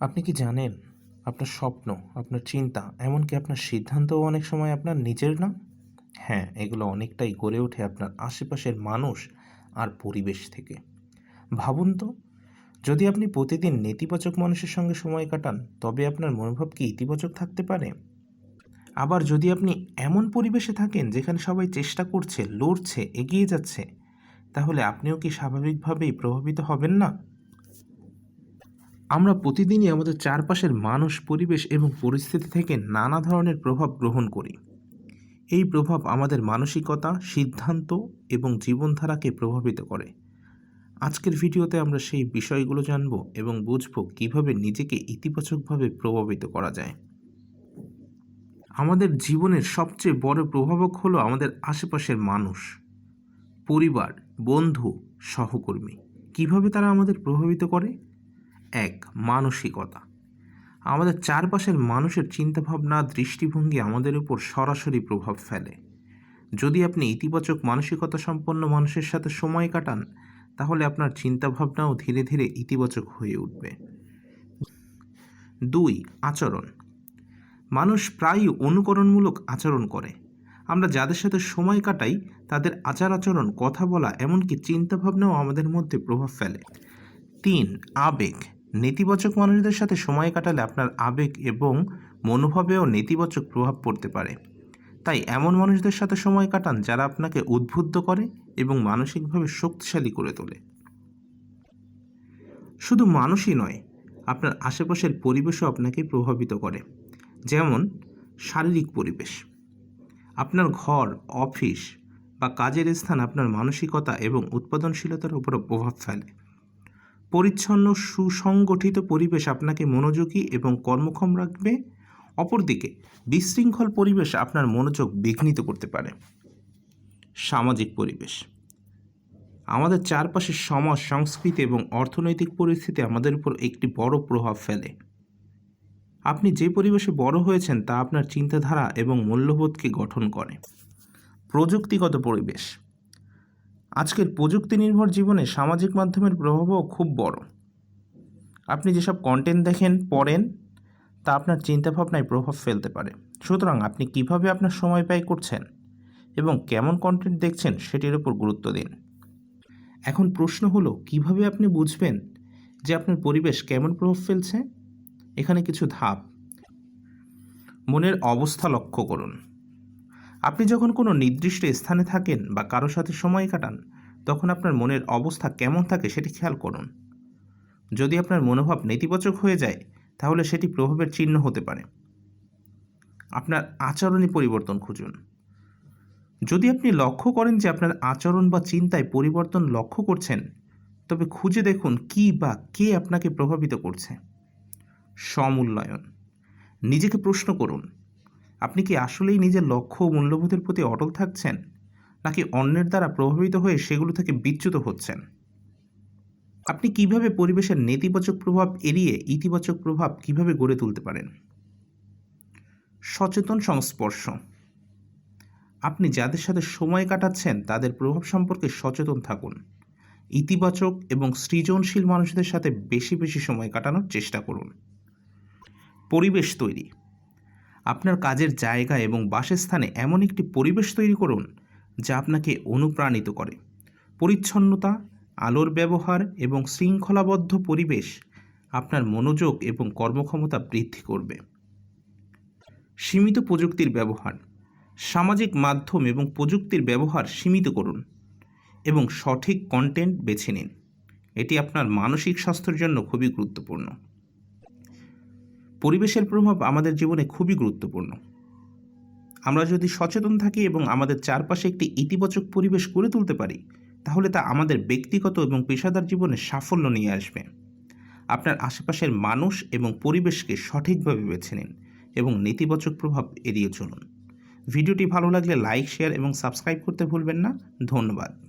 আপনি কি জানেন আপনার স্বপ্ন, আপনার চিন্তা, এমনকি আপনার সিদ্ধান্তও অনেক সময় আপনার নিজের না? হ্যাঁ এগুলো অনেকটাই গড়ে ওঠে আপনার আশেপাশের মানুষ আর পরিবেশ থেকে। ভাবুন তো, যদি আপনি প্রতিদিন নেতিবাচক মানুষের সঙ্গে সময় কাটান, তবে আপনার মনোভাব কি ইতিবাচক থাকতে পারে? আবার যদি আপনি এমন পরিবেশে থাকেন যেখানে সবাই চেষ্টা করছে, লড়ছে, এগিয়ে যাচ্ছে, তাহলে আপনিও কি স্বাভাবিকভাবেই প্রভাবিত হবেন না? আমরা প্রতিদিনই আমাদের চারপাশের মানুষ, পরিবেশ এবং পরিস্থিতি থেকে নানা ধরনের প্রভাব গ্রহণ করি। এই প্রভাব আমাদের মানসিকতা, সিদ্ধান্ত এবং জীবনধারাকে প্রভাবিত করে। আজকের ভিডিওতে আমরা সেই বিষয়গুলো জানব এবং বুঝব কীভাবে নিজেকে ইতিবাচকভাবে প্রভাবিত করা যায়। আমাদের জীবনের সবচেয়ে বড় প্রভাবক হলো আমাদের আশেপাশের মানুষ, পরিবার, বন্ধু, সহকর্মী। কীভাবে তারা আমাদের প্রভাবিত করে? এক মানসিকতা। আমাদের চারপাশের মানুষের চিন্তাভাবনা, দৃষ্টিভঙ্গি আমাদের উপর সরাসরি প্রভাব ফেলে। যদি আপনি ইতিবাচক মানসিকতা সম্পন্ন মানুষের সাথে সময় কাটান, তাহলে আপনার চিন্তাভাবনাও ধীরে ধীরে ইতিবাচক হয়ে উঠবে। দুই, আচরণ। মানুষ প্রায়ই অনুকরণমূলক আচরণ করে। আমরা যাদের সাথে সময় কাটাই, তাদের আচার আচরণ কথা বলা, এমনকি চিন্তাভাবনাও আমাদের মধ্যে প্রভাব ফেলে। তিন, আবেগ। নেতিবাচক মানুষদের সাথে সময় কাটালে আপনার আবেগ এবং মনোভাবেও নেতিবাচক প্রভাব পড়তে পারে। তাই এমন মানুষদের সাথে সময় কাটান যারা আপনাকে উদ্বুদ্ধ করে এবং মানসিকভাবে শক্তিশালী করে তোলে। শুধু মানুষই নয়, আপনার আশেপাশের পরিবেশও আপনাকে প্রভাবিত করে। যেমন শারীরিক পরিবেশ। আপনার ঘর, অফিস বা কাজের স্থান আপনার মানসিকতা এবং উৎপাদনশীলতার উপর প্রভাব ফেলে। পরিচ্ছন্ন, সুসংগঠিত পরিবেশ আপনাকে মনোযোগী এবং কর্মক্ষম রাখবে। অপরদিকে, বিশৃঙ্খল পরিবেশ আপনার মনোযোগ বিঘ্নিত করতে পারে। সামাজিক পরিবেশ। আমাদের চারপাশের সমাজ, সংস্কৃতি এবং অর্থনৈতিক পরিস্থিতি আমাদের উপর একটি বড় প্রভাব ফেলে। আপনি যে পরিবেশে বড় হয়েছেন তা আপনার চিন্তাধারা এবং মূল্যবোধকে গঠন করে। প্রযুক্তিগত পরিবেশ। আজকের প্রযুক্তি নির্ভর জীবনে সামাজিক মাধ্যমের প্রভাবও খুব বড়। আপনি যেসব কন্টেন্ট দেখেন, পড়েন, তা আপনার চিন্তাভাবনায় প্রভাব ফেলতে পারে। সুতরাং আপনি কীভাবে আপনার সময় ব্যয় করছেন এবং কেমন কন্টেন্ট দেখছেন সেটির উপর গুরুত্ব দিন। এখন প্রশ্ন হলো, কীভাবে আপনি বুঝবেন যে আপনার পরিবেশ কেমন প্রভাব ফেলছে? এখানে কিছু ধাপ। মনের অবস্থা লক্ষ্য করুন। আপনি যখন কোনো নির্দিষ্ট স্থানে থাকেন বা কারোর সাথে সময় কাটান, তখন আপনার মনের অবস্থা কেমন থাকে সেটি খেয়াল করুন। যদি আপনার মনোভাব নেতিবাচক হয়ে যায়, তাহলে সেটি প্রভাবের চিহ্ন হতে পারে। আপনার আচরণে পরিবর্তন খুঁজুন। যদি আপনি লক্ষ্য করেন যে আপনার আচরণ বা চিন্তায় পরিবর্তন লক্ষ্য করছেন, তবে খুঁজে দেখুন কি বা কে আপনাকে প্রভাবিত করছে। সমূল্যায়ন নিজেকে প্রশ্ন করুন আপনি কি আসলেই নিজের লক্ষ্য ও মূল্যবোধের প্রতি অটল থাকছেন? নাকি অন্যের দ্বারা প্রভাবিত হয়ে সেগুলো থেকে বিচ্যুত হচ্ছেন? আপনি কীভাবে পরিবেশের নেতিবাচক প্রভাব এড়িয়ে ইতিবাচক প্রভাব কীভাবে গড়ে তুলতে পারেন? সচেতন সংস্পর্শ। আপনি যাদের সাথে সময় কাটাচ্ছেন তাদের প্রভাব সম্পর্কে সচেতন থাকুন। ইতিবাচক এবং সৃজনশীল মানুষদের সাথে বেশি বেশি সময় কাটানোর চেষ্টা করুন। পরিবেশ তৈরি। আপনার কাজের জায়গা এবং বাসস্থানে এমন একটি পরিবেশ তৈরি করুন যা আপনাকে অনুপ্রাণিত করে। পরিচ্ছন্নতা, আলোর ব্যবহার এবং শৃঙ্খলাবদ্ধ পরিবেশ আপনার মনোযোগ এবং কর্মক্ষমতা বৃদ্ধি করবে। সীমিত প্রযুক্তির ব্যবহার, সামাজিক মাধ্যম এবং প্রযুক্তির ব্যবহার সীমিত করুন এবং সঠিক কন্টেন্ট বেছে নিন। এটি আপনার মানসিক স্বাস্থ্যের জন্য খুবই গুরুত্বপূর্ণ। পরিবেশের প্রভাব আমাদের জীবনে খুবই গুরুত্বপূর্ণ। আমরা যদি সচেতন থাকি এবং আমাদের চারপাশে একটি ইতিবাচক পরিবেশ গড়ে তুলতে পারি, তাহলে তা আমাদের ব্যক্তিগত এবং পেশাদার জীবনে সাফল্য নিয়ে আসবে। আপনার আশেপাশের মানুষ এবং পরিবেশকে সঠিকভাবে বেছে নিন এবং নেতিবাচক প্রভাব এড়িয়ে চলুন। ভিডিওটি ভালো লাগলে লাইক, শেয়ার এবং সাবস্ক্রাইব করতে ভুলবেন না। ধন্যবাদ।